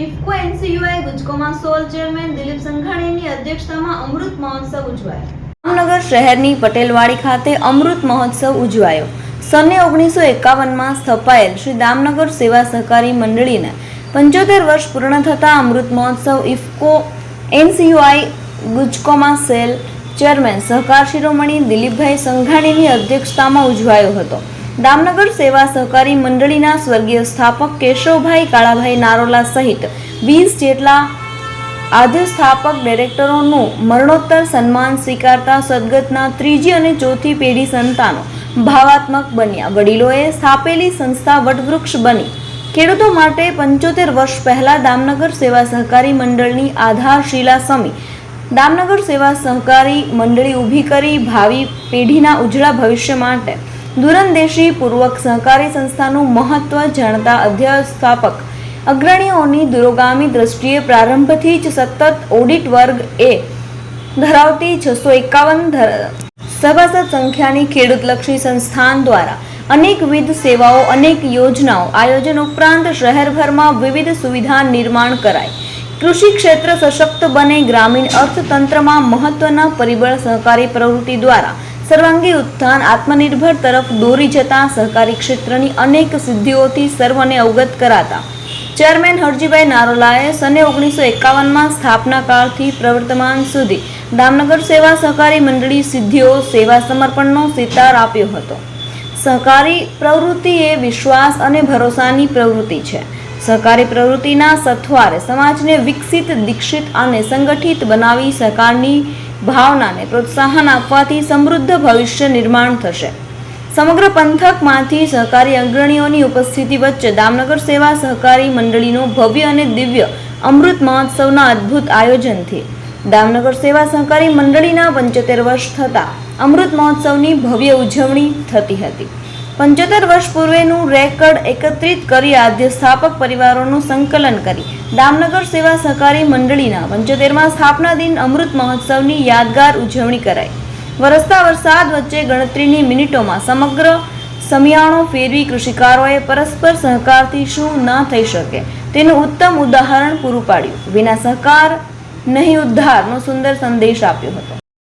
IFFCO NCUI Gujcomasol chairman Dilip સંઘાણીની અધ્યક્ષતામાં અમૃત મહોત્સવ ઉજવાયો. જામનગર શહેરની પટેલવાડી ખાતે અમૃત મહોત્સવ ઉજવાયો. સને ઓગણીસો એકાવનમાં સ્થપાયેલ શ્રી દામનગર સેવા સહકારી મંડળીને પંચોતેર વર્ષ પૂર્ણ થતા Amrit Mahotsav IFFCO NCUI Gujcomasol chairman સહકાર શિરોમણી દિલીપભાઈ સંઘાણીની અધ્યક્ષતામાં ઉજવાયો હતો. દામનગર સેવા સહકારી મંડળીના સ્વર્ગીય સ્થાપક કેશવભાઈ કાળાભાઈ નારોલા સહિત વીસ જેટલા આદ્ય સ્થાપક ડિરેક્ટરોનું મરણોત્તર સન્માન સ્વીકારતા સદગતના ત્રીજી અને ચોથી પેઢી સંતાનો ભાવાત્મક બન્યા. વડીલોએ સ્થાપેલી સંસ્થા વટવૃક્ષ બની. ખેડૂતો માટે પંચોતેર વર્ષ પહેલા દામનગર સેવા સહકારી મંડળની આધારશિલા સમી. દામનગર સેવા સહકારી મંડળી ઊભી કરી ભાવિ પેઢીના ઉજળા ભવિષ્ય માટે દૂરંદેશી પૂર્વક સહકારી સંસ્થાનું મહત્વ જાણતા અધ્યસ્થાપક અગ્રણીઓની દૂરોગામી દ્રષ્ટિએ પ્રારંભથી જ સતત ઓડિટ વર્ગ એ ધરાવતી છસો એકાવન સભાસદ સંખ્યાની ખેડૂતલક્ષી સંસ્થાન દ્વારા અનેકવિધ સેવાઓ, અનેક યોજનાઓ, આયોજન ઉપરાંત શહેરભરમાં વિવિધ સુવિધા નિર્માણ કરાય કૃષિ ક્ષેત્ર સશક્ત બને ગ્રામીણ અર્થતંત્રમાં મહત્વના પરિબળ સહકારી પ્રવૃત્તિ દ્વારા સર્વાંગી ઉત્થાન, આત્મનિર્ભર તરફ દોરી જતા સહકારી ક્ષેત્રની અનેક સિદ્ધિઓથી સર્વને અવગત કરાતા. ચેરમેન હરજીભાઈ નારોલાએ સને ઓગણીસો એકાવનમાં સ્થાપના કાળથી પ્રવર્તમાન સુધી દામનગર સેવા સહકારી મંડળી સિદ્ધિઓ સેવા સમર્પણનો સિતાર આપ્યો હતો. સહકારી પ્રવૃત્તિ એ વિશ્વાસ અને ભરોસાની પ્રવૃત્તિ છે. સહકારી પ્રવૃત્તિના સથવારે સમાજને વિકસિત, દીક્ષિત અને સંગઠિત બનાવી સહકારની ભાવનાને પ્રોત્સાહન આપવાથી સમૃદ્ધ ભવિષ્ય નિર્માણ થશે. સમગ્ર પંથકમાંથી સહકારી અગ્રણીઓની ઉપસ્થિતિ વચ્ચે દામનગર સેવા સહકારી મંડળીનો ભવ્ય અને દિવ્ય અમૃત મહોત્સવના અદ્ભુત આયોજનથી દામનગર સેવા સહકારી મંડળીના પંચોતેર વર્ષ થતાં અમૃત મહોત્સવની ભવ્ય ઉજવણી થતી હતી. પંચોતેર વર્ષ પૂર્વેનું રેકર્ડ એકત્રિત કરી આદ્ય સ્થાપક પરિવારોનું સંકલન કરી દામનગર સેવા સહકારી મંડળીના પંચોતેરમાં સ્થાપના દિન અમૃત મહોત્સવની યાદગાર ઉજવણી કરાઈ. વરસતા વરસાદ વચ્ચે ગણતરીની મિનિટોમાં સમગ્ર સમિયાણો ફેરવી કૃષિકારોએ પરસ્પર સહકારથી શું ન થઈ શકે તેનું ઉત્તમ ઉદાહરણ પૂરું પાડ્યું. વિના સહકાર નહીં ઉદ્ધારનો સુંદર સંદેશ આપ્યો હતો.